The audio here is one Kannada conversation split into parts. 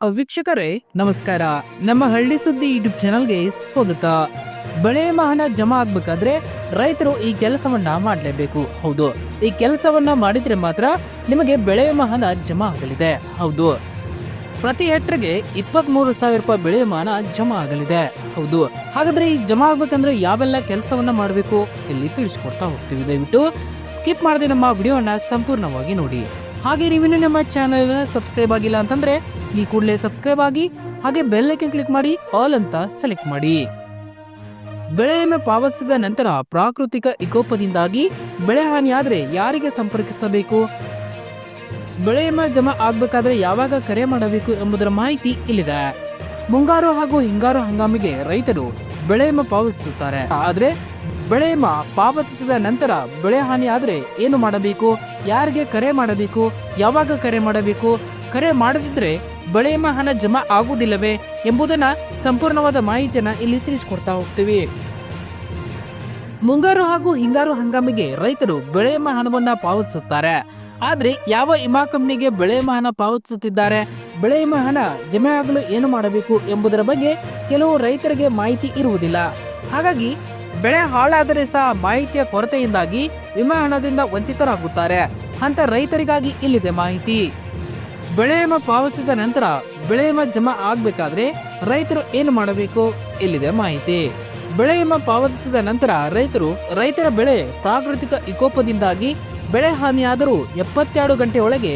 ವೀಕ್ಷಕರೇ, ನಮಸ್ಕಾರ. ನಮ್ಮ ಹಳ್ಳಿ ಸುದ್ದಿ ಯೂಟ್ಯೂಬ್ ಚಾನಲ್ಗೆ ಸ್ವಾಗತ. ಬೆಳೆ ಮಹನ ಜಮಾ ಆಗ್ಬೇಕಾದ್ರೆ ರೈತರು ಈ ಕೆಲಸವನ್ನ ಮಾಡಲೇಬೇಕು. ಹೌದು, ಈ ಕೆಲಸವನ್ನ ಮಾಡಿದ್ರೆ ಮಾತ್ರ ನಿಮಗೆ ಬೆಳೆ ಮಹನ ಜಮಾ ಆಗಲಿದೆ. ಹೌದು, ಪ್ರತಿ ಹೆಕ್ಟರ್ಗೆ ಇಪ್ಪತ್ಮೂರು ಸಾವಿರ ರೂಪಾಯಿ ಬೆಳೆ ಮಾನ ಜಮಾ ಆಗಲಿದೆ. ಹೌದು, ಹಾಗಾದ್ರೆ ಈ ಜಮಾ ಆಗ್ಬೇಕಂದ್ರೆ ಯಾವೆಲ್ಲ ಕೆಲಸವನ್ನ ಮಾಡಬೇಕು ಇಲ್ಲಿ ತಿಳಿಸ್ಕೊಡ್ತಾ ಹೋಗ್ತೀವಿ. ದಯವಿಟ್ಟು ಸ್ಕಿಪ್ ಮಾಡದೆ ನಮ್ಮ ವಿಡಿಯೋನ ಸಂಪೂರ್ಣವಾಗಿ ನೋಡಿ. ಹಾಗೆ ನೀವಿನ್ನು ನಮ್ಮ ಚಾನಲ್ ಸಬ್ಸ್ಕ್ರೈಬ್ ಆಗಿಲ್ಲ ಅಂತಂದ್ರೆ ಈ ಕೂಡಲೇ ಸಬ್ಸ್ಕ್ರೈಬ್ ಆಗಿ ಹಾಗೆ ಬೆಲ್ ಕ್ಲಿಕ್ ಮಾಡಿ ಆಲ್ ಅಂತ ಸೆಲೆಕ್ಟ್ ಮಾಡಿ. ಬೆಳೆ ವಿಮೆ ಪಾವತಿಸಿದ ನಂತರ ಪ್ರಾಕೃತಿಕ ಇಕೋಪದಿಂದಾಗಿ ಬೆಳೆ ಹಾನಿಯಾದರೆ ಯಾರಿಗೆ ಸಂಪರ್ಕಿಸಬೇಕು? ಬೆಳೆ ವಿಮೆ ಜಮಾ ಆಗಬೇಕಾದ್ರೆ ಯಾವಾಗ ಕರೆ ಮಾಡಬೇಕು ಎಂಬುದರ ಮಾಹಿತಿ ಇಲ್ಲಿದೆ. ಮುಂಗಾರು ಹಾಗೂ ಹಿಂಗಾರು ಹಂಗಾಮಿಗೆ ರೈತರು ಬೆಳೆ ವಿಮೆ ಪಾವತಿಸುತ್ತಾರೆ. ಆದರೆ ಬೆಳೆ ವಿಮೆ ಪಾವತಿಸಿದ ನಂತರ ಬೆಳೆ ಹಾನಿಯಾದರೆ ಏನು ಮಾಡಬೇಕು? ಯಾರಿಗೆ ಕರೆ ಮಾಡಬೇಕು? ಯಾವಾಗ ಕರೆ ಮಾಡಬೇಕು? ಕರೆ ಮಾಡದಿದ್ರೆ ಬೆಳೆ ವಿಮೆ ಹಣ ಜಮಾ ಆಗುವುದಿಲ್ಲವೇ ಎಂಬುದನ್ನ ಸಂಪೂರ್ಣವಾದ ಮಾಹಿತಿಯನ್ನ ಇಲ್ಲಿ ತಿಳಿಸಿಕೊಡ್ತಾ ಹೋಗ್ತೀವಿ. ಮುಂಗಾರು ಹಾಗೂ ಹಿಂಗಾರು ಹಂಗಾಮಿಗೆ ರೈತರು ಬೆಳೆ ವಿಮಾ ಹಣವನ್ನ ಪಾವತಿಸುತ್ತಾರೆ. ಆದ್ರೆ ಯಾವ ವಿಮಾ ಕಂಪನಿಗೆ ಬೆಳೆ ವಿಮಾ ಹಣ ಪಾವತಿಸುತ್ತಿದ್ದಾರೆ, ಬೆಳೆ ವಿಮಾ ಹಣ ಜಮೆ ಆಗಲು ಏನು ಮಾಡಬೇಕು ಎಂಬುದರ ಬಗ್ಗೆ ಕೆಲವು ರೈತರಿಗೆ ಮಾಹಿತಿ ಇರುವುದಿಲ್ಲ. ಹಾಗಾಗಿ ಬೆಳೆ ಹಾಳಾದರೆ ಸಹ ಮಾಹಿತಿಯ ಕೊರತೆಯಿಂದಾಗಿ ವಿಮಾ ಹಣದಿಂದ ವಂಚಿತರಾಗುತ್ತಾರೆ ಅಂತ ರೈತರಿಗಾಗಿ ಇಲ್ಲಿದೆ ಮಾಹಿತಿ. ಬೆಳೆ ವಿಮಾ ಪಾವತಿಸಿದ ನಂತರ ಬೆಳೆ ಜಮಾ ಆಗಬೇಕಾದ್ರೆ ರೈತರು ಏನು ಮಾಡಬೇಕು ಇಲ್ಲಿದೆ ಮಾಹಿತಿ. ಬೆಳೆಯಮ ಪಾವತಿಸಿದ ನಂತರ ರೈತರು ರೈತರ ಬೆಳೆ ಪ್ರಾಕೃತಿಕ ವಿಕೋಪದಿಂದಾಗಿ ಬೆಳೆ ಹಾನಿಯಾದರೂ ಎಪ್ಪತ್ತೆರಡು ಗಂಟೆ ಒಳಗೆ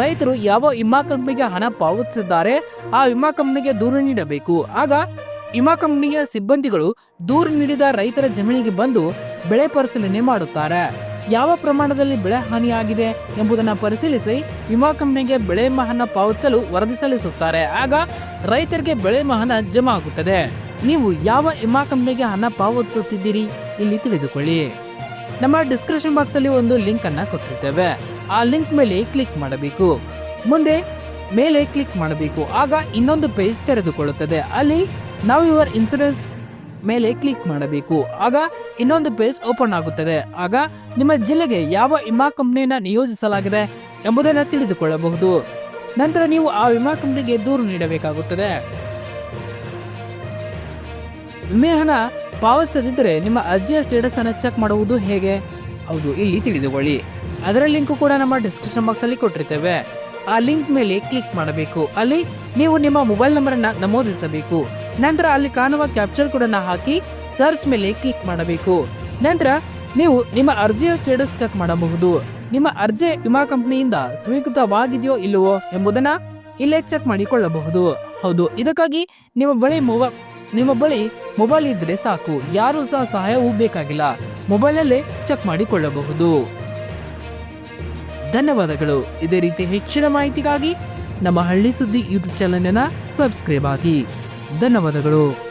ರೈತರು ಯಾವ ವಿಮಾ ಕಂಪನಿಗೆ ಹಣ ಪಾವತಿಸಿದ್ದಾರೆ ಆ ವಿಮಾ ಕಂಪನಿಗೆ ದೂರು ನೀಡಬೇಕು. ಆಗ ವಿಮಾ ಕಂಪನಿಯ ಸಿಬ್ಬಂದಿಗಳು ದೂರು ನೀಡಿದ ರೈತರ ಜಮೀನಿಗೆ ಬಂದು ಬೆಳೆ ಪರಿಶೀಲನೆ ಮಾಡುತ್ತಾರೆ. ಯಾವ ಪ್ರಮಾಣದಲ್ಲಿ ಬೆಳೆ ಹಾನಿಯಾಗಿದೆ ಎಂಬುದನ್ನು ಪರಿಶೀಲಿಸಿ ವಿಮಾ ಕಂಪನಿಗೆ ಬೆಳೆ ಮಹನ ಪಾವತಿಸಲು ವರದಿ ಸಲ್ಲಿಸುತ್ತಾರೆ. ಆಗ ರೈತರಿಗೆ ಬೆಳೆ ಮಹನ ಜಮಾ ಆಗುತ್ತದೆ. ನೀವು ಯಾವ ವಿಮಾ ಕಂಪನಿಗೆ ಹಣ ಪಾವತಿಸುತ್ತಿದ್ದೀರಿ ಇಲ್ಲಿ ತಿಳಿದುಕೊಳ್ಳಿ. ನಮ್ಮ ಡಿಸ್ಕ್ರಿಪ್ಷನ್ ಬಾಕ್ಸ್ ಅಲ್ಲಿ ಒಂದು ಲಿಂಕ್ ಅನ್ನ ಕೊಟ್ಟಿರ್ತೇವೆ. ಆ ಲಿಂಕ್ ಮೇಲೆ ಕ್ಲಿಕ್ ಮಾಡಬೇಕು. ಮುಂದೆ ಮೇಲೆ ಕ್ಲಿಕ್ ಮಾಡಬೇಕು. ಆಗ ಇನ್ನೊಂದು ಪೇಜ್ ತೆರೆದುಕೊಳ್ಳುತ್ತದೆ. ಅಲ್ಲಿ ನಾವು ಯುವರ್ ಇನ್ಸೂರೆನ್ಸ್ ಮೇಲೆ ಕ್ಲಿಕ್ ಮಾಡಬೇಕು. ಆಗ ಇನ್ನೊಂದು ಪೇಜ್ ಓಪನ್ ಆಗುತ್ತದೆ. ಆಗ ನಿಮ್ಮ ಜಿಲ್ಲೆಗೆ ಯಾವ ವಿಮಾ ಕಂಪನಿಯನ್ನ ನಿಯೋಜಿಸಲಾಗಿದೆ ಎಂಬುದನ್ನು ತಿಳಿದುಕೊಳ್ಳಬಹುದು. ನಂತರ ನೀವು ಆ ವಿಮಾ ಕಂಪನಿಗೆ ದೂರು ನೀಡಬೇಕಾಗುತ್ತದೆ. ವಿಮೆ ಹಣ ಪಾವತಿಸದಿದ್ದರೆ ನಿಮ್ಮ ಅರ್ಜಿಯ ಸ್ಟೇಟಸ್ ಅನ್ನು ಚೆಕ್ ಮಾಡುವುದು ಹೇಗೆ? ಹೌದು, ಇಲ್ಲಿ ತಿಳಿದುಕೊಳ್ಳಿ. ಅದರ ಲಿಂಕ್ ಕೂಡ ನಮ್ಮ ಡಿಸ್ಕ್ರಿಪ್ಷನ್ ಬಾಕ್ಸ್ ಅಲ್ಲಿ ಕೊಟ್ಟಿರ್ತೇವೆ. ಆ ಲಿಂಕ್ ಮೇಲೆ ಕ್ಲಿಕ್ ಮಾಡಬೇಕು. ಅಲ್ಲಿ ನೀವು ನಿಮ್ಮ ಮೊಬೈಲ್ ನಂಬರ್ ಅನ್ನ ನಮೂದಿಸಬೇಕು. ನಂತರ ಅಲ್ಲಿ ಕಾಣುವ ಕ್ಯಾಪ್ಚರ್ ಕೂಡ ಹಾಕಿ ಸರ್ಚ್ ಮೇಲೆ ಕ್ಲಿಕ್ ಮಾಡಬೇಕು. ನಂತರ ನೀವು ನಿಮ್ಮ ಅರ್ಜಿಯ ಸ್ಟೇಟಸ್ ಚೆಕ್ ಮಾಡಬಹುದು. ನಿಮ್ಮ ಅರ್ಜಿ ವಿಮಾ ಕಂಪನಿಯಿಂದ ಸ್ವೀಕೃತವಾಗಿದೆಯೋ ಇಲ್ಲವೋ ಎಂಬುದನ್ನ ಇಲ್ಲೇ ಚೆಕ್ ಮಾಡಿಕೊಳ್ಳಬಹುದು. ಹೌದು, ಇದಕ್ಕಾಗಿ ನಿಮ್ಮ ಬಳಿ ಮೊಬೈಲ್ ನಿಮ್ಮ ಬಳಿ ಮೊಬೈಲ್ ಇದ್ರೆ ಸಾಕು. ಯಾರು ಸಹ ಸಹಾಯವೂ ಬೇಕಾಗಿಲ್ಲ. ಮೊಬೈಲಲ್ಲೇ ಚೆಕ್ ಮಾಡಿಕೊಳ್ಳಬಹುದು. ಧನ್ಯವಾದಗಳು. ಇದೇ ರೀತಿ ಹೆಚ್ಚಿನ ಮಾಹಿತಿಗಾಗಿ ನಮ್ಮ ಹಳ್ಳಿ ಸುದ್ದಿ ಯೂಟ್ಯೂಬ್ ಚಾನಲ್ ಸಬ್ಸ್ಕ್ರೈಬ್ ಆಗಿ. ಧನ್ಯವಾದಗಳು.